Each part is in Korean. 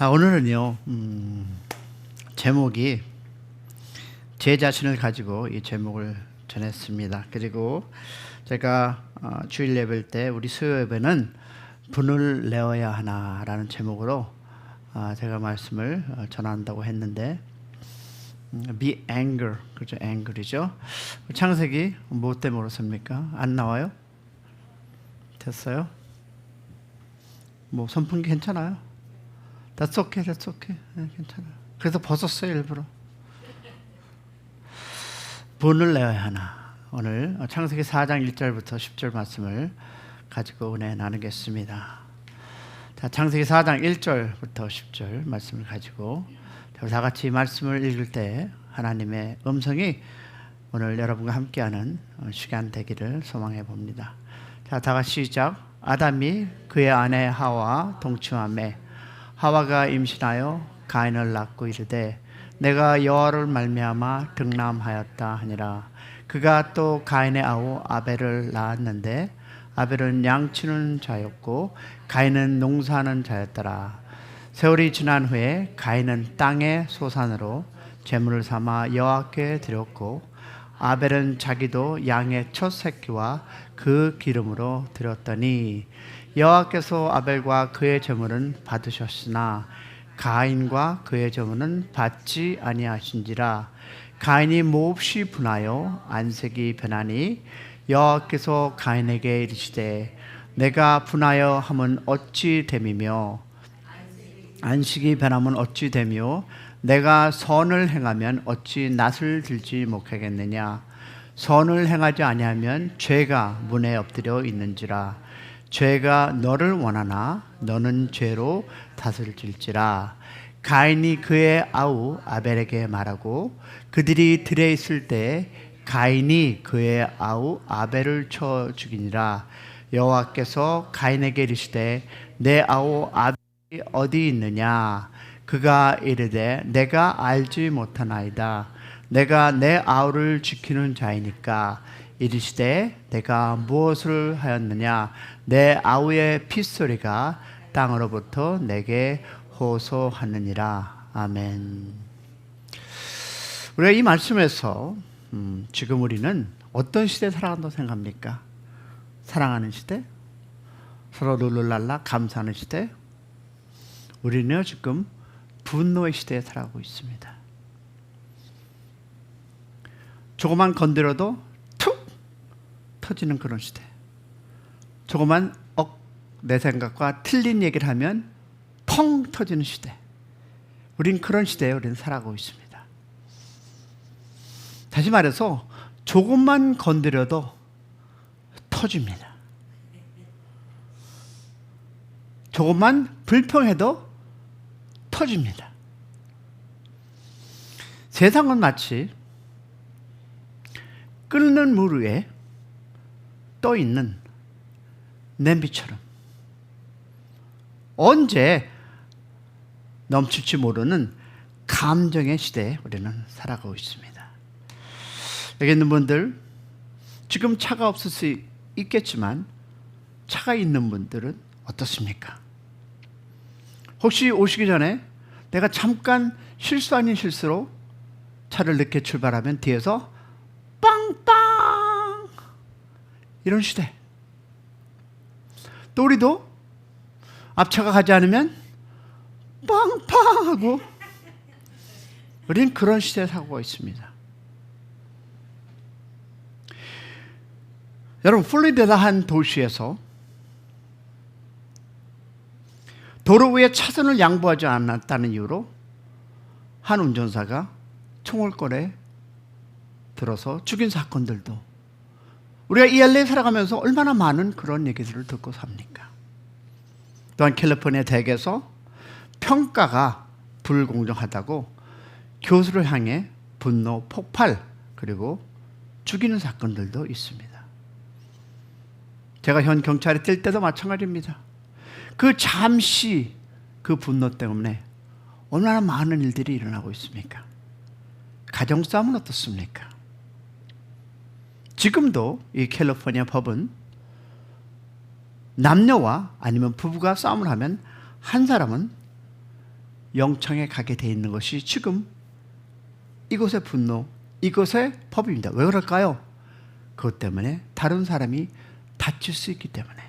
아, 오늘은요 음, 제목이 제 자신을 가지고 이 제목을 전했습니다. 그리고 제가 어, 주일 예배 때 우리 수요 예배는 분을 내어야 하나라는 제목으로 아, 제가 말씀을 어, 전한다고 했는데 음, be anger 그죠 anger이죠. 창세기 뭐 때문에 그렇습니까? 안 나와요? 됐어요? 뭐 선풍기 괜찮아요? That's okay, that's okay. 네, 괜찮아요. 그래서 벗었어요 일부러. 분을 내어야 하나. 오늘 창세기 4장 1절부터 10절 말씀을 가지고 은혜 나누겠습니다. 자, 창세기 4장 1절부터 10절 말씀을 가지고 우리 다 같이 말씀을 읽을 때 하나님의 음성이 오늘 여러분과 함께하는 시간 되기를 소망해 봅니다. 자, 다 같이 시작. 아담이 그의 아내 하와 동침함에 하와가 임신하여 가인을 낳고 이르되 내가 여호와를 말미암아 등남하였다 하니라. 그가 또 가인의 아우 아벨을 낳았는데 아벨은 양치는 자였고 가인은 농사하는 자였더라. 세월이 지난 후에 가인은 땅의 소산으로 제물을 삼아 여호와께 드렸고 아벨은 자기도 양의 첫 새끼와 그 기름으로 드렸더니 여호와께서 아벨과 그의 제물은 받으셨으나 가인과 그의 제물은 받지 아니하신지라. 가인이 몹시 분하여 안색이 변하니 여호와께서 가인에게 이르시되 내가 분하여 함은 어찌 됨이며? 안식이 변하면 어찌 되며 내가 선을 행하면 어찌 낯을 들지 못하겠느냐? 선을 행하지 아니하면 죄가 문에 엎드려 있는지라 죄가 너를 원하나 너는 죄로 다스릴지라. 가인이 그의 아우 아벨에게 말하고 그들이 들에 있을 때 가인이 그의 아우 아벨을 쳐 죽이니라. 여호와께서 가인에게 이르시되 내 아우 아벨이 어디 있느냐? 그가 이르되 내가 알지 못하나이다. 내가 내 아우를 지키는 자이니까 이르시되 내가 무엇을 하였느냐 내 아우의 핏소리가 땅으로부터 내게 호소하느니라 아멘. 우리가 이 말씀에서 음, 지금 우리는 어떤 시대에 살아간다고 생각합니까? 사랑하는 시대, 서로 룰루랄라 감사하는 시대. 우리는 지금 분노의 시대에 살아가고 있습니다. 조금만 건드려도 툭 터지는 그런 시대. 조금만 억, 내 생각과 틀린 얘기를 하면 펑 터지는 시대. 우린 그런 시대에 우리는 살아가고 있습니다. 다시 말해서 조금만 건드려도 터집니다. 조금만 불평해도 터집니다. 세상은 마치 끓는 물 위에 떠 있는 냄비처럼 언제 넘칠지 모르는 감정의 시대에 우리는 살아가고 있습니다. 여기 있는 분들 지금 차가 없을 수 있겠지만 차가 있는 분들은 어떻습니까? 혹시 오시기 전에 내가 잠깐 실수 아닌 실수로 차를 늦게 출발하면 뒤에서 빵빵 이런 시대. 또 우리도 앞차가 가지 않으면 빵빵 하고 우리는 그런 시대에 살고 있습니다. 여러분 플리데다 한 도시에서 도로 위에 차선을 양보하지 않았다는 이유로 한 운전사가 총을 꺼내 들어서 죽인 사건들도 우리가 이 LA 살아가면서 얼마나 많은 그런 얘기들을 듣고 삽니까? 또한 캘리포니아 대학에서 평가가 불공정하다고 교수를 향해 분노 폭발 그리고 죽이는 사건들도 있습니다. 제가 현 경찰에 뛸 때도 마찬가지입니다. 그 잠시 그 분노 때문에 얼마나 많은 일들이 일어나고 있습니까? 가정 싸움은 어떻습니까? 지금도 이 캘리포니아 법은 남녀와 아니면 부부가 싸움을 하면 한 사람은 영창에 가게 돼 있는 것이 지금 이곳의 분노, 이곳의 법입니다. 왜 그럴까요? 그것 때문에 다른 사람이 다칠 수 있기 때문에.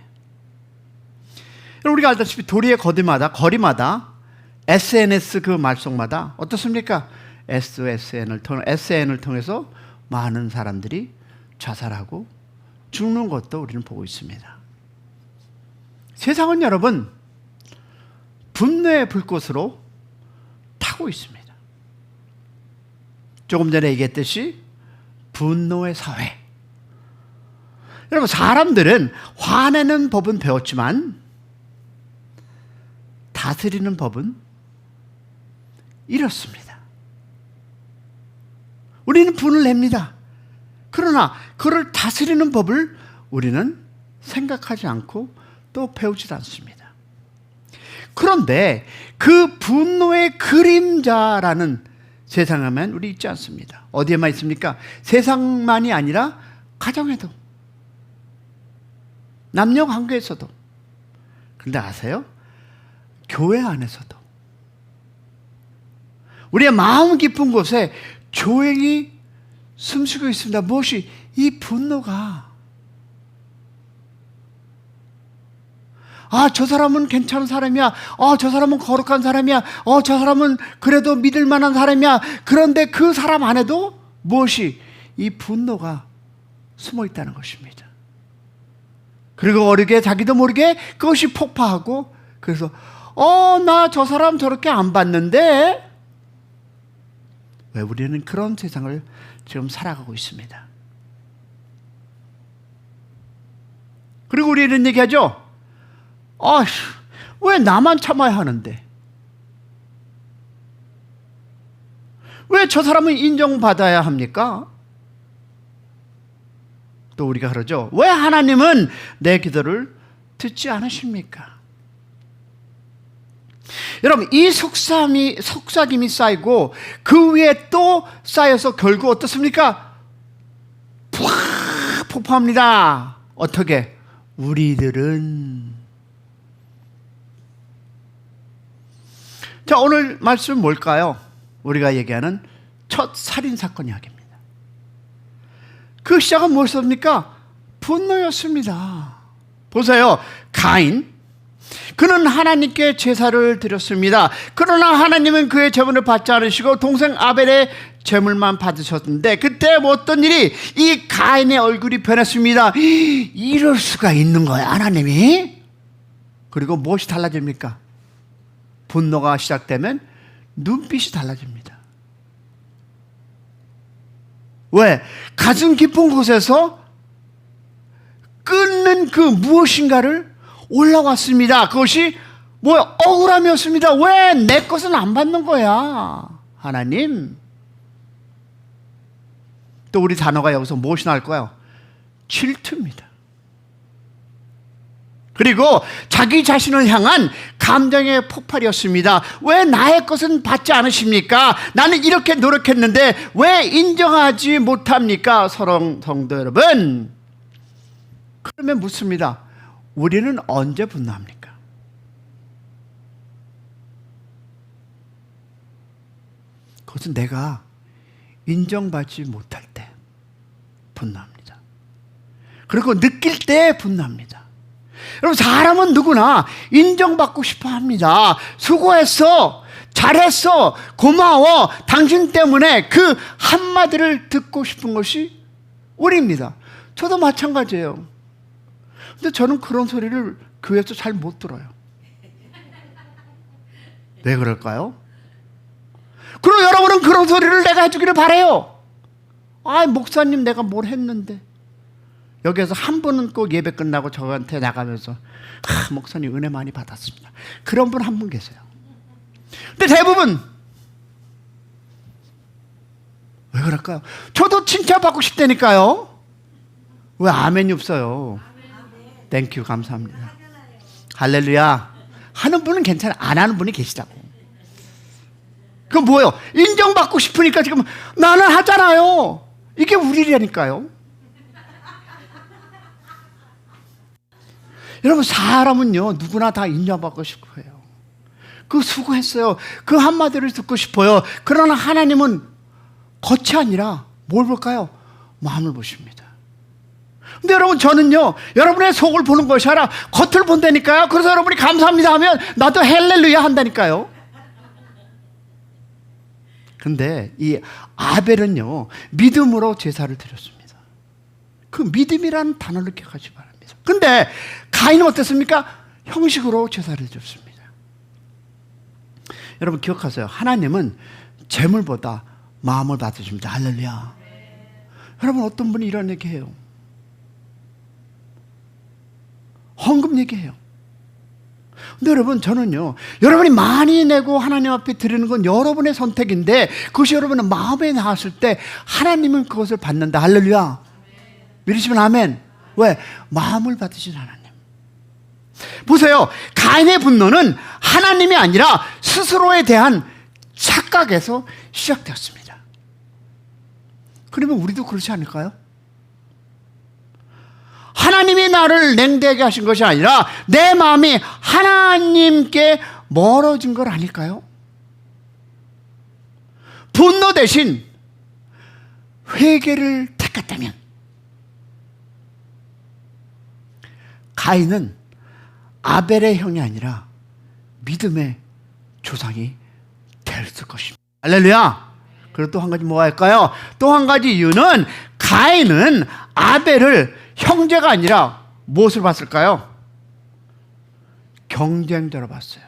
우리가 알다시피 도리의 거리마다 거리마다 SNS 그 말송마다 어떻습니까? SN을 통해 SN을 통해서 많은 사람들이 자살하고 죽는 것도 우리는 보고 있습니다. 세상은 여러분 분노의 불꽃으로 타고 있습니다. 조금 전에 얘기했듯이 분노의 사회. 여러분 사람들은 화내는 법은 배웠지만 다스리는 법은 이렇습니다. 우리는 분을 냅니다. 그러나 그를 다스리는 법을 우리는 생각하지 않고 또 배우지도 않습니다. 그런데 그 분노의 그림자라는 세상에만 우리 있지 않습니다. 어디에만 있습니까? 세상만이 아니라 가정에도 남녀 관계에서도 그런데 아세요? 교회 안에서도 우리의 마음 깊은 곳에 조용히 숨쉬고 있습니다. 무엇이 이 분노가 아, 저 사람은 괜찮은 사람이야. 어, 저 사람은 거룩한 사람이야. 어, 저 사람은 그래도 믿을 만한 사람이야. 그런데 그 사람 안에도 무엇이 이 분노가 숨어 있다는 것입니다. 그리고 어르게 자기도 모르게 그것이 폭파하고 그래서 어, 나 저 사람 저렇게 안 봤는데 왜 우리는 그런 세상을 지금 살아가고 있습니다. 그리고 우리 이런 얘기 하죠. 아휴, 왜 나만 참아야 하는데? 왜 저 사람은 인정받아야 합니까? 또 우리가 그러죠. 왜 하나님은 내 기도를 듣지 않으십니까? 여러분, 이 속삭임이, 속삭임이 쌓이고 그 위에 또 쌓여서 결국 어떻습니까? 푹 폭파합니다. 어떻게? 우리들은 자, 오늘 말씀 뭘까요? 우리가 얘기하는 첫 살인 사건 이야기입니다. 그 시작은 무엇입니까? 분노였습니다. 보세요. 가인. 그는 하나님께 제사를 드렸습니다. 그러나 하나님은 그의 제물을 받지 않으시고 동생 아벨의 제물만 받으셨는데 그때 뭐 어떤 일이 이 가인의 얼굴이 변했습니다. 이럴 수가 있는 거예요, 하나님이. 그리고 무엇이 달라집니까? 분노가 시작되면 눈빛이 달라집니다. 왜? 가슴 깊은 곳에서 끊는 그 무엇인가를 올라왔습니다. 그것이 뭐 억울함이었습니다. 왜 내 것은 안 받는 거야? 하나님. 또 우리 단어가 여기서 무엇이 나올 거예요? 질투입니다. 그리고 자기 자신을 향한 감정의 폭발이었습니다. 왜 나의 것은 받지 않으십니까? 나는 이렇게 노력했는데 왜 인정하지 못합니까? 서롱 성도 여러분. 그러면 묻습니다. 우리는 언제 분노합니까? 그것은 내가 인정받지 못할 때 분노합니다. 그리고 느낄 때 분노합니다. 여러분 사람은 누구나 인정받고 싶어 합니다. 수고했어. 잘했어. 고마워. 당신 때문에 그 한마디를 듣고 싶은 것이 우리입니다. 저도 마찬가지예요. 근데 저는 그런 소리를 교회에서 잘 못 들어요. 왜 그럴까요? 그리고 여러분은 그런 소리를 내가 해주기를 바래요. 아, 목사님 내가 뭘 했는데. 여기에서 한 분은 꼭 예배 끝나고 저한테 나가면서 아, 목사님 은혜 많이 받았습니다. 그런 분 한 분 계세요. 근데 대부분 왜 그럴까요? 저도 칭찬받고 싶다니까요. 왜 아멘이 없어요? 땡큐 감사합니다. 할렐루야. 하는 분은 괜찮아. 안 하는 분이 계시다고. 그 뭐예요? 인정받고 싶으니까 지금 나는 하잖아요. 이게 우리라니까요. 여러분 사람은요 누구나 다 인정받고 싶고 해요. 그 수고했어요. 그 한마디를 듣고 싶어요. 그러나 하나님은 겉이 아니라 뭘 볼까요? 마음을 보십니다. 근데 여러분 저는요 여러분의 속을 보는 것이 아니라 겉을 본다니까요. 그래서 여러분이 감사합니다 하면 나도 헬렐루야 한다니까요. 근데 이 아벨은요 믿음으로 제사를 드렸습니다. 그 믿음이라는 단어를 기억하지 바랍니다. 근데 가인은 어땠습니까? 형식으로 제사를 드렸습니다. 여러분 기억하세요. 하나님은 재물보다 마음을 받으십니다. 할렐루야. 여러분 어떤 분이 이런 얘기 해요. 헌금 얘기해요. 근데 여러분 저는요 여러분이 많이 내고 하나님 앞에 드리는 건 여러분의 선택인데 그것이 여러분의 마음에 나왔을 때 하나님은 그것을 받는다. 할렐루야. 믿으시면 아멘. 왜? 마음을 받으신 하나님. 보세요. 가인의 분노는 하나님이 아니라 스스로에 대한 착각에서 시작되었습니다. 그러면 우리도 그렇지 않을까요? 하나님이 나를 냉대하게 하신 것이 아니라 내 마음이 하나님께 멀어진 걸 아닐까요? 분노 대신 회개를 택했다면 가인은 아벨의 형이 아니라 믿음의 조상이 됐을 것입니다. 할렐루야! 그리고 또 한 가지 뭐 할까요? 또 한 가지 이유는 가인은 아벨을 형제가 아니라 무엇을 봤을까요? 경쟁자로 봤어요.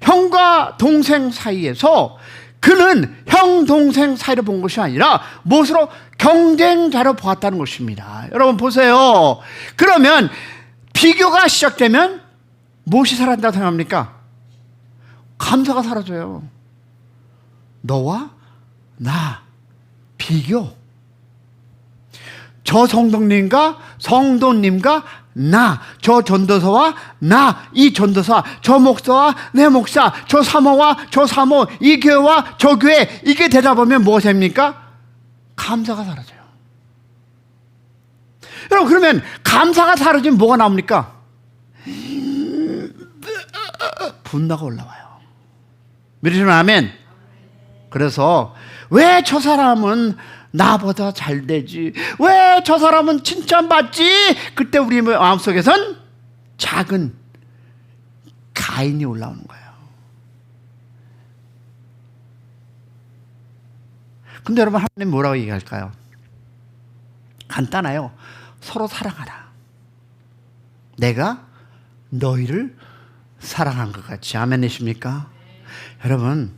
형과 동생 사이에서 그는 형 동생 사이를 본 것이 아니라 무엇으로 경쟁자로 보았다는 것입니다. 여러분 보세요. 그러면 비교가 시작되면 무엇이 사라진다고 생각합니까? 감사가 사라져요. 너와 나 비교. 저 성도님과 성도님과 나, 저 전도사와 나, 이 전도사, 저 목사와 내 목사, 저 사모와 저 사모, 이 교회와 저 교회, 이게 되다 보면 무엇입니까? 감사가 사라져요. 여러분, 그러면 감사가 사라지면 뭐가 나옵니까? 분노가 올라와요. 믿으시면 아멘. 그래서 왜 저 사람은 나보다 잘 되지? 왜 저 사람은 칭찬받지? 그때 우리 마음속에선 작은 가인이 올라오는 거예요. 근데 여러분 하나님 뭐라고 얘기할까요? 간단해요. 서로 사랑하라. 내가 너희를 사랑한 것 같이 아멘이십니까? 여러분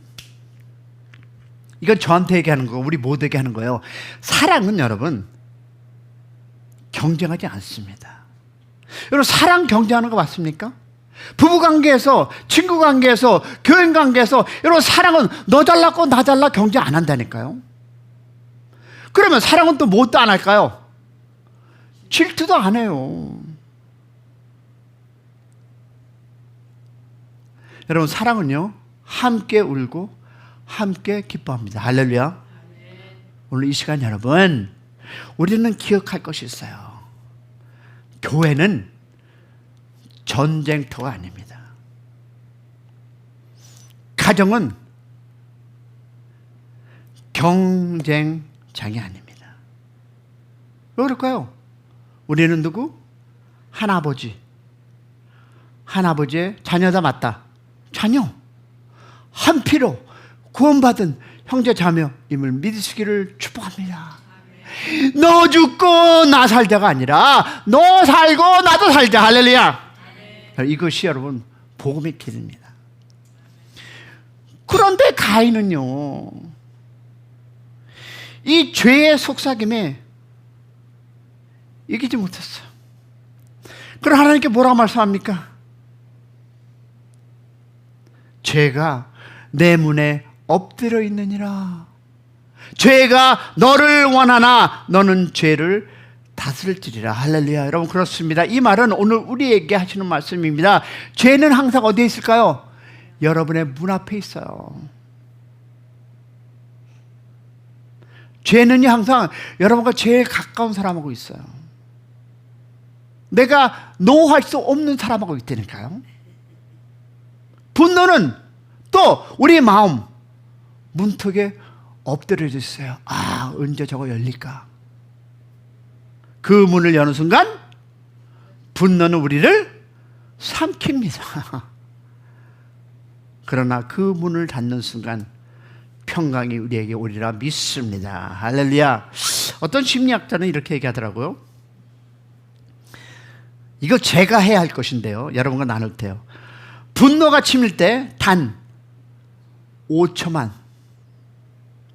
이건 저한테 얘기하는 거고 우리 모두에게 하는 거예요. 사랑은 여러분 경쟁하지 않습니다. 여러분 사랑 경쟁하는 거 맞습니까? 부부 관계에서 친구 관계에서 교인 관계에서 여러분 사랑은 너 잘났고 나 잘나 경쟁 안 한다니까요. 그러면 사랑은 또뭐또안 할까요? 질투도 안 해요. 여러분 사랑은요 함께 울고 함께 기뻐합니다. 할렐루야. 오늘 이 시간 여러분, 우리는 기억할 것이 있어요. 교회는 전쟁터가 아닙니다. 가정은 경쟁장이 아닙니다. 왜 그럴까요? 우리는 누구? 하나아버지. 하나아버지의 자녀다 맞다. 자녀. 한 피로 구원받은 형제 자매임을 믿으시기를 축복합니다. 너 죽고 나 살자가 아니라 너 살고 나도 살자 할렐루야. 이것이 여러분 복음의 길입니다. 그런데 가인은요 이 죄의 속삭임에 이기지 못했어요. 그럼 하나님께 뭐라 말씀합니까? 죄가 내 문에 엎드려 있느니라. 죄가 너를 원하나 너는 죄를 다스릴지리라. 할렐루야. 여러분 그렇습니다. 이 말은 오늘 우리에게 하시는 말씀입니다. 죄는 항상 어디에 있을까요? 여러분의 문 앞에 있어요. 죄는 항상 여러분과 제일 가까운 사람하고 있어요. 내가 노할 수 없는 사람하고 있다니까요. 분노는 또 우리 마음 문턱에 엎드려져 있어요. 아, 언제 저거 열릴까? 그 문을 여는 순간 분노는 우리를 삼킵니다. 그러나 그 문을 닫는 순간 평강이 우리에게 오리라 믿습니다. 할렐루야. 어떤 심리학자는 이렇게 얘기하더라고요. 이거 제가 해야 할 것인데요. 여러분과 나눌 때요. 분노가 치밀 때 단 5초만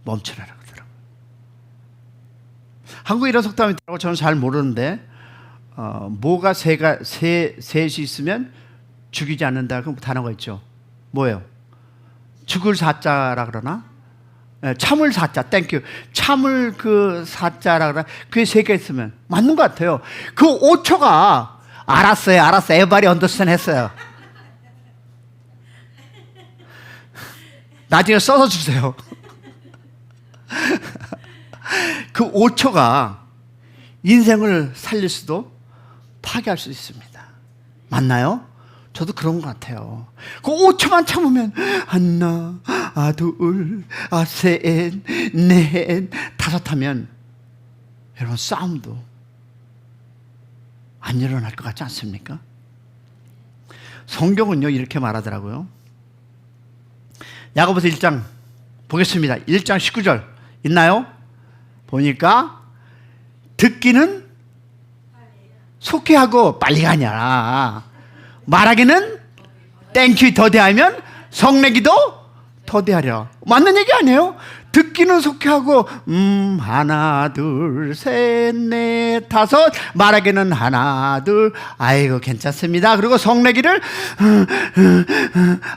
멈추라고 그러더라고요. 한국에 이런 속담이 있다고 저는 잘 모르는데 어, 뭐가 세가 세 셋이 있으면 죽이지 않는다 그 단어가 있죠. 뭐예요? 죽을 사자라 그러나? 예, 참을 사자, 땡큐. 참을 그 사자라 그러나? 그게 세 개 있으면 맞는 것 같아요. 그 5초가 알았어요, 알았어요. 에바리 언더스탠 했어요. 나중에 써서 주세요. 그 5초가 인생을 살릴 수도 파괴할 수 있습니다. 맞나요? 저도 그런 것 같아요. 그 5초만 참으면 하나, 아 둘, 아 셋, 넷, 다섯 하면 여러분 싸움도 안 일어날 것 같지 않습니까? 성경은요 이렇게 말하더라고요. 야고보서 1장 보겠습니다. 1장 19절 있나요? 보니까 듣기는 속히 하고 빨리 가냐. 말하기는 땡큐 더대하면 성내기도 더대하려. 맞는 얘기 아니에요? 듣기는 속히 하고 음 하나 둘 셋 넷 다섯 말하기는 하나 둘 아이고 괜찮습니다. 그리고 성내기를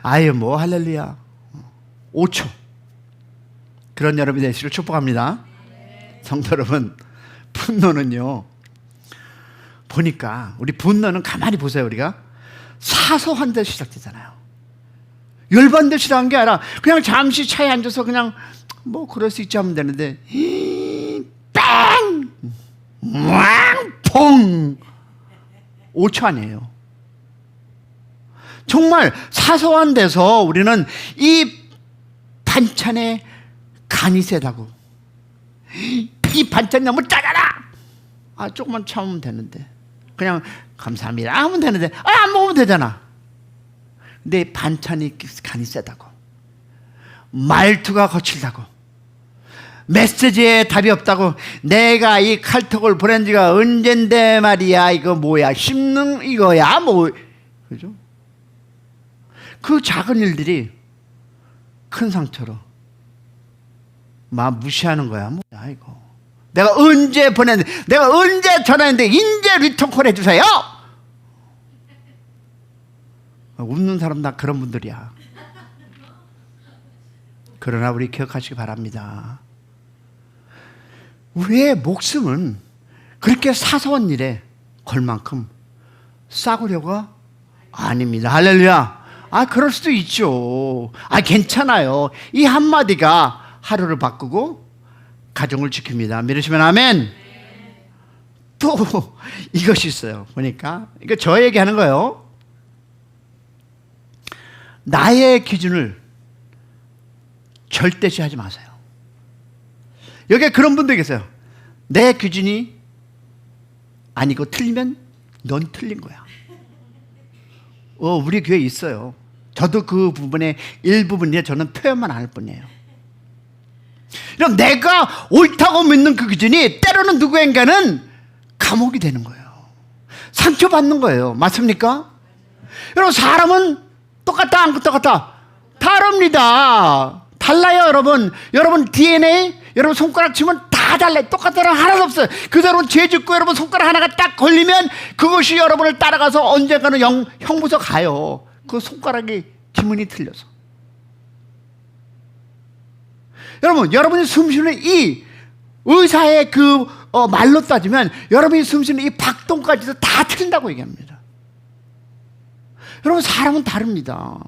아유 뭐 할렐루야 5초 그런 여러분이 되시를 축복합니다. 성도 여러분 분노는요 보니까 우리 분노는 가만히 보세요 우리가 사소한 데 시작되잖아요. 데 시작한 게 아니라 그냥 잠시 차에 앉아서 그냥 뭐 그럴 수 있지 하면 되는데 빵! 왕! 퐁! 5초 아니에요. 정말 사소한 데서 우리는 이 반찬에 간이 세다고. 이 반찬 너무 짜잖아! 아 조금만 참으면 되는데. 그냥 감사합니다. 하면 되는데. 아, 안 먹으면 되잖아. 근데 반찬이 간이 세다고. 말투가 거칠다고. 메시지에 답이 없다고. 내가 이 칼톡을 보낸 지가 언젠데 말이야. 이거 뭐야? 심는 이거야? 뭐 그죠? 그 작은 일들이 큰 상처로 막 무시하는 거야 뭐야 이거 내가 언제 보냈는데 내가 언제 전화했는데 인제 리턴콜 해주세요 웃는 사람 다 그런 분들이야 그러나 우리 기억하시기 바랍니다 우리의 목숨은 그렇게 사소한 일에 걸 만큼 싸구려가 아닙니다. 할렐루야. 아, 그럴 수도 있죠. 아, 괜찮아요. 이 한마디가 하루를 바꾸고 가정을 지킵니다. 믿으시면 아멘. 또 이것이 있어요. 보니까. 이거 저에게 하는 거예요. 나의 기준을 절대시하지 마세요. 여기에 그런 분들 계세요. 내 기준이 아니고 틀리면 넌 틀린 거야. 어, 우리 교회에 있어요. 저도 그 부분의 일부분에 저는 표현만 안 할 뿐이에요. 그럼 내가 옳다고 믿는 그 기준이 때로는 누구인가는 감옥이 되는 거예요. 상처받는 거예요. 맞습니까? 여러분, 사람은 똑같다, 안 똑같다? 다릅니다. 달라요, 여러분. 여러분, DNA, 여러분 손가락 치면 다 달라요. 똑같다는 하나도 없어요. 그대로 죄 짓고 여러분 손가락 하나가 딱 걸리면 그것이 여러분을 따라가서 언젠가는 영, 형무소 가요. 그 손가락이 지문이 틀려서. 여러분, 여러분이 숨쉬는 이 의사의 그 어, 말로 따지면 여러분이 숨쉬는 이 박동까지도 다 틀린다고 얘기합니다. 여러분, 사람은 다릅니다.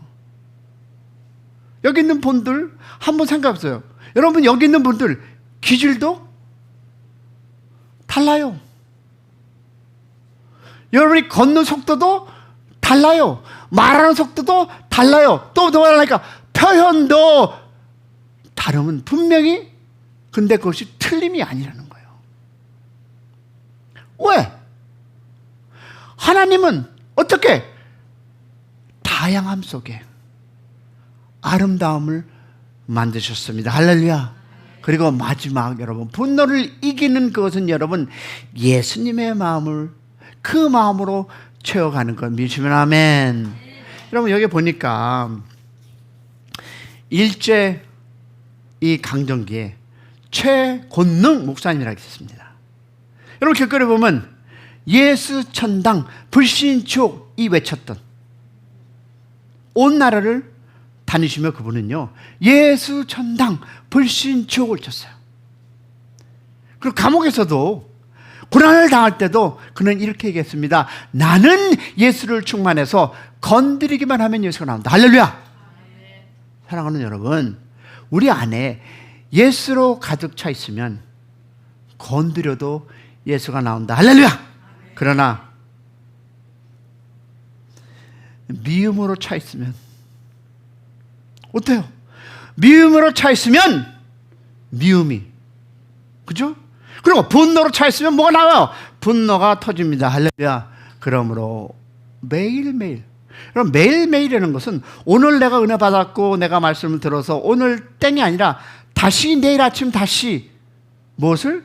여기 있는 분들 한번 생각해 보세요. 여러분 여기 있는 분들 기질도 달라요. 여러분이 걷는 속도도 달라요. 말하는 속도도 달라요. 또 뭐랄까 표현도 다르면 분명히 근데 그것이 틀림이 아니라는 거예요. 왜? 하나님은 어떻게 다양함 속에 아름다움을 만드셨습니다. 할렐루야. 그리고 마지막 여러분 분노를 이기는 그것은 여러분 예수님의 마음을 그 마음으로 채워가는 것 믿으시면 아멘. 여러분 여기 보니까 일제 이 강정기에 최곤능 목사님이라고 있습니다. 여러분 길거리 보면 예수 천당 불신촉 이 외쳤던 온 나라를 다니시며 그분은요 예수 천당 불신촉을 쳤어요. 그리고 감옥에서도 고난을 당할 때도 그는 이렇게 얘기했습니다. 나는 예수를 충만해서 건드리기만 하면 예수가 나온다. 할렐루야. 사랑하는 여러분, 우리 안에 예수로 가득 차 있으면 건드려도 예수가 나온다. 할렐루야. 그러나 미움으로 차 있으면 어때요? 미움으로 차 있으면 미움이 그죠? 그리고 분노로 차 있으면 뭐가 나와요? 분노가 터집니다. 할렐루야. 그러므로 매일매일 그럼 매일매일이라는 것은 오늘 내가 은혜 받았고 내가 말씀을 들어서 오늘 땡이 아니라 다시 내일 아침 다시 무엇을?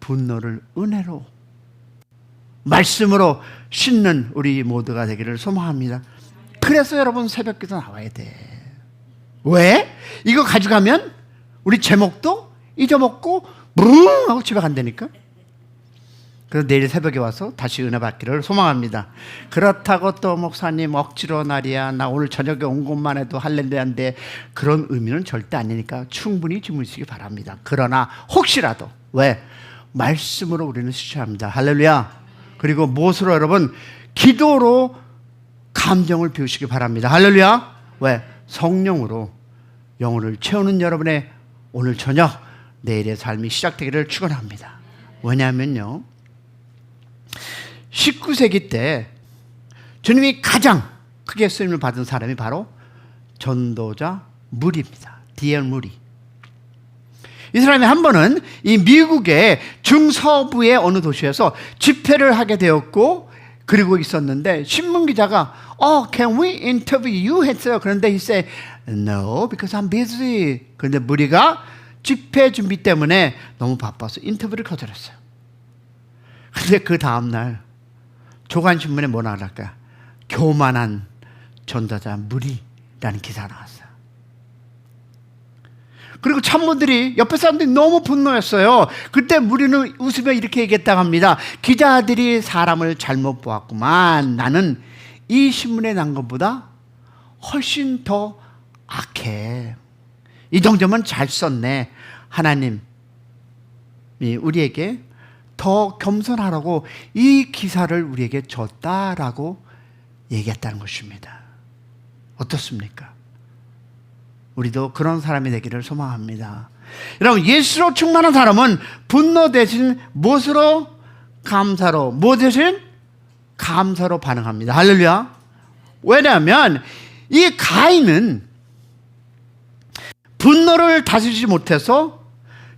분노를 은혜로 말씀으로 씻는 우리 모두가 되기를 소망합니다. 그래서 여러분 새벽 기도 나와야 돼. 왜? 이거 가져가면 우리 제목도 잊어먹고 무릉 하고 집에 간다니까. 그래서 내일 새벽에 와서 다시 은혜 받기를 소망합니다. 그렇다고 또 목사님 억지로 날이야 나 오늘 저녁에 온 것만 해도 할렐루야인데 그런 의미는 절대 아니니까 충분히 주무시기 바랍니다. 그러나 혹시라도 왜 말씀으로 우리는 수치합니다. 할렐루야. 그리고 무엇으로 여러분 기도로 감정을 비우시기 바랍니다. 할렐루야. 왜 성령으로 영혼을 채우는 여러분의 오늘 저녁 내일의 삶이 시작되기를 축원합니다. 왜냐하면요. 19세기 때 주님이 가장 크게 쓰임을 받은 사람이 바로 전도자 무리입니다. 디엘 무리. 이 사람이 한 번은 이 미국의 중서부의 어느 도시에서 집회를 하게 되었고 그리고 있었는데 신문 기자가 어, can we interview you 했어요. 그런데 he said no because I'm busy. 그런데 무리가 집회 준비 때문에 너무 바빠서 인터뷰를 거절했어요. 근데 그 다음 날 조간 신문에 뭐 나갈까? 교만한 전도자 무리라는 기사가 나왔어요. 그리고 참모들이 옆에 사람들이 너무 분노했어요. 그때 무리는 웃으며 이렇게 얘기했다고 합니다. 기자들이 사람을 잘못 보았구만. 나는 이 신문에 난 것보다 훨씬 더 악해. 이 정도면 잘 썼네. 하나님이 우리에게 더 겸손하라고 이 기사를 우리에게 줬다라고 얘기했다는 것입니다. 어떻습니까? 우리도 그런 사람이 되기를 소망합니다. 여러분, 예수로 충만한 사람은 분노 대신 무엇으로? 감사로. 뭐 대신? 감사로 반응합니다. 할렐루야. 왜냐하면 이 가인은 분노를 다스리지 못해서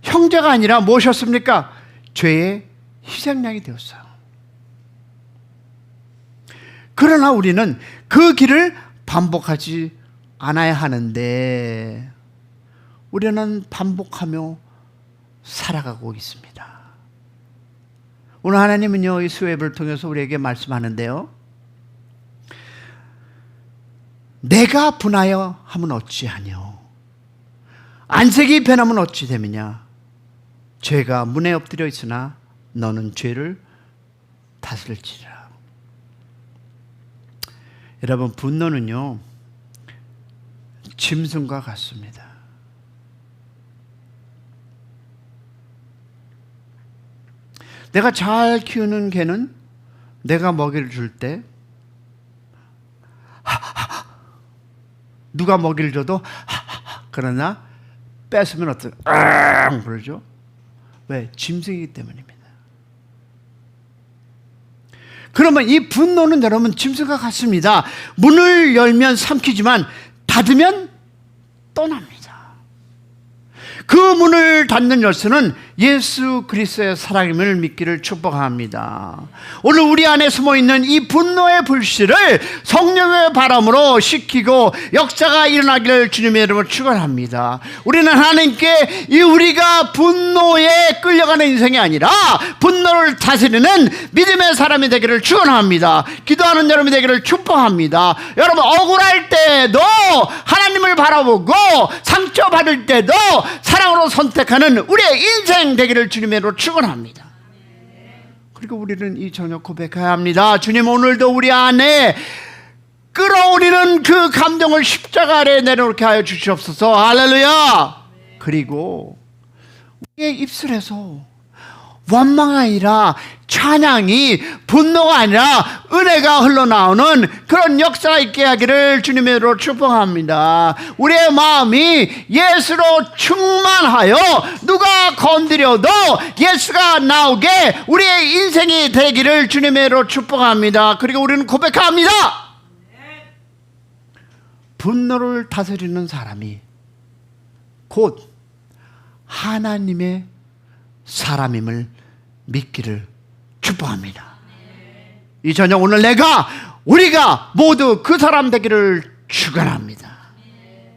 형제가 아니라 무엇이었습니까? 죄의 희생양이 되었어요. 그러나 우리는 그 길을 반복하지 않아야 하는데 우리는 반복하며 살아가고 있습니다. 오늘 하나님은요, 이 수업을 통해서 우리에게 말씀하는데요. 내가 분하여 하면 어찌하뇨? 안색이 변하면 어찌 됨이냐? 죄가 문에 엎드려 있으나 너는 죄를 다스릴지라. 여러분 분노는요 짐승과 같습니다. 내가 잘 키우는 개는 내가 먹이를 줄 때 누가 먹이를 줘도 그러나 뺏으면 어떻게 그러죠? 왜? 짐승이기 때문입니다. 그러면 이 분노는 여러분 짐승과 같습니다. 문을 열면 삼키지만 닫으면 떠납니다. 그 문을 닫는 열쇠는 예수 그리스도의 사랑임을 믿기를 축복합니다. 오늘 우리 안에 숨어 있는 이 분노의 불씨를 성령의 바람으로 식히고 역사가 일어나기를 주님의 이름으로 축원합니다. 우리는 하나님께 이 우리가 분노에 끌려가는 인생이 아니라 분노를 다스리는 믿음의 사람이 되기를 축원합니다. 기도하는 여러분이 되기를 축복합니다. 여러분 억울할 때도 하나님을 바라보고 상처 받을 때도 사랑으로 선택하는 우리의 인생 되기를 주님으로 축원합니다. 그리고 우리는 이 저녁 고백해야 합니다. 주님 오늘도 우리 안에 끌어올리는 그 감정을 십자가 아래 내려놓게 하여 주시옵소서. 할렐루야. 그리고 우리의 입술에서 원망이 아니라 찬양이 분노가 아니라 은혜가 흘러나오는 그런 역사가 있게 하기를 주님으로 축복합니다. 우리의 마음이 예수로 충만하여 누가 건드려도 예수가 나오게 우리의 인생이 되기를 주님으로 축복합니다. 그리고 우리는 고백합니다. 분노를 다스리는 사람이 곧 하나님의 사람임을 믿기를 축복합니다. 이 저녁 오늘 내가 우리가 모두 그 사람 되기를 축원합니다.